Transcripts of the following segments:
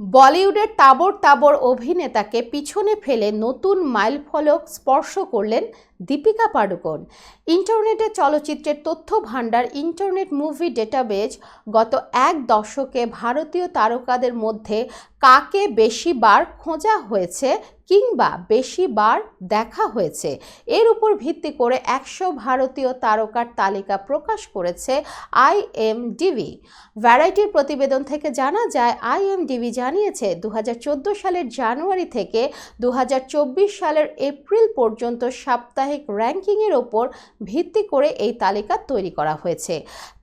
বলিউডের তাবর তাবর অভিনেতাকে পিছনে ফেলে নতুন মাইল ফলক স্পর্শ করলেন দীপিকা পাডুকোন। ইন্টারনেটে চলচ্চিত্রের তথ্য ভাণ্ডার ইন্টারনেট মুভি ডেটাবেজ গত এক দশকে ভারতীয় তারকাদের মধ্যে কাকে বেশিবার খোঁজা হয়েছে কিংবা বেশিবার দেখা হয়েছে? এর উপর ভিত্তি করে একশো ভারতীয় তারকার তালিকা প্রকাশ করেছে আইএমডিবি ভ্যারাইটির প্রতিবেদন থেকে জানা যায় আইএমডিবি জানিয়েছে দু হাজার চোদ্দ সালের জানুয়ারি থেকে দু হাজার চব্বিশ সালের এপ্রিল পর্যন্ত সাপ্তাহিক র্যাঙ্কিংয়ের ওপর ভিত্তি করে এই তালিকা তৈরি করা হয়েছে।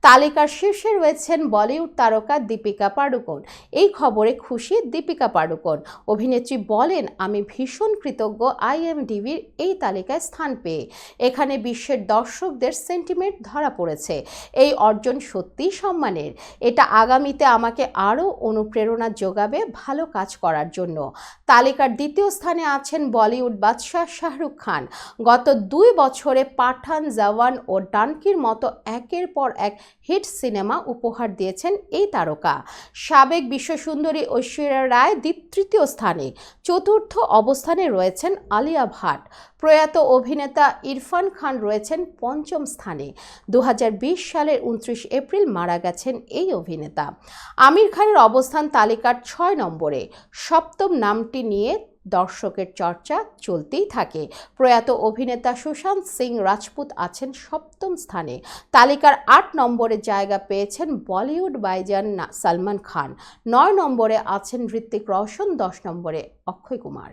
তালিকার শীর্ষে রয়েছেন বলিউড তারকা দীপিকা পাডুকোন। এই খবরে খুশি দীপিকা পাডুকোন। অভিনেত্রী বলেন, আমি ভীষণ কৃতজ্ঞ আইএমডিবির এই তালিকায় স্থান পেয়ে। এখানে বিশ্বের দর্শকদের সেন্টিমেন্ট ধরা পড়েছে। এই অর্জন সত্যিই সম্মানের। এটা আগামীতে আমাকে আরও অনুপ্রেরণা যোগাবে ভালো কাজ করার জন্য। তালিকার দ্বিতীয় স্থানে আছেন বলিউড বাদশাহ শাহরুখ খান। গত দুই বছরে পাঠান জওয়ান ও ডানকির মতো একের পর এক হিট সিনেমা উপহার দিয়েছেন এই তারকা। সাবেক বিশ্বসুন্দরী ঐশ্বর্যা রায় দ্বীপ তৃতীয় স্থানে। চতুর্থ অবস্থানে রয়েছেন আলিয়া ভাট। প্রয়াত অভিনেতা ইরফান খান রয়েছেন পঞ্চম স্থানে। দু হাজার বিশ সালের উনত্রিশ এপ্রিল মারা গেছেন এই অভিনেতা। আমির খানের অবস্থান তালিকার ছয় নম্বরে। সপ্তম নামটি নিয়ে দর্শকের চর্চা চলতেই থাকে। প্রয়াত অভিনেতা সুশান্ত সিং রাজপুত আছেন সপ্তম স্থানে। তালিকার আট নম্বরে জায়গা পেয়েছেন বলিউড বাইজান সালমান খান। নয় নম্বরে আছেন ঋত্বিক রোশন, দশ নম্বরে অক্ষয় কুমার।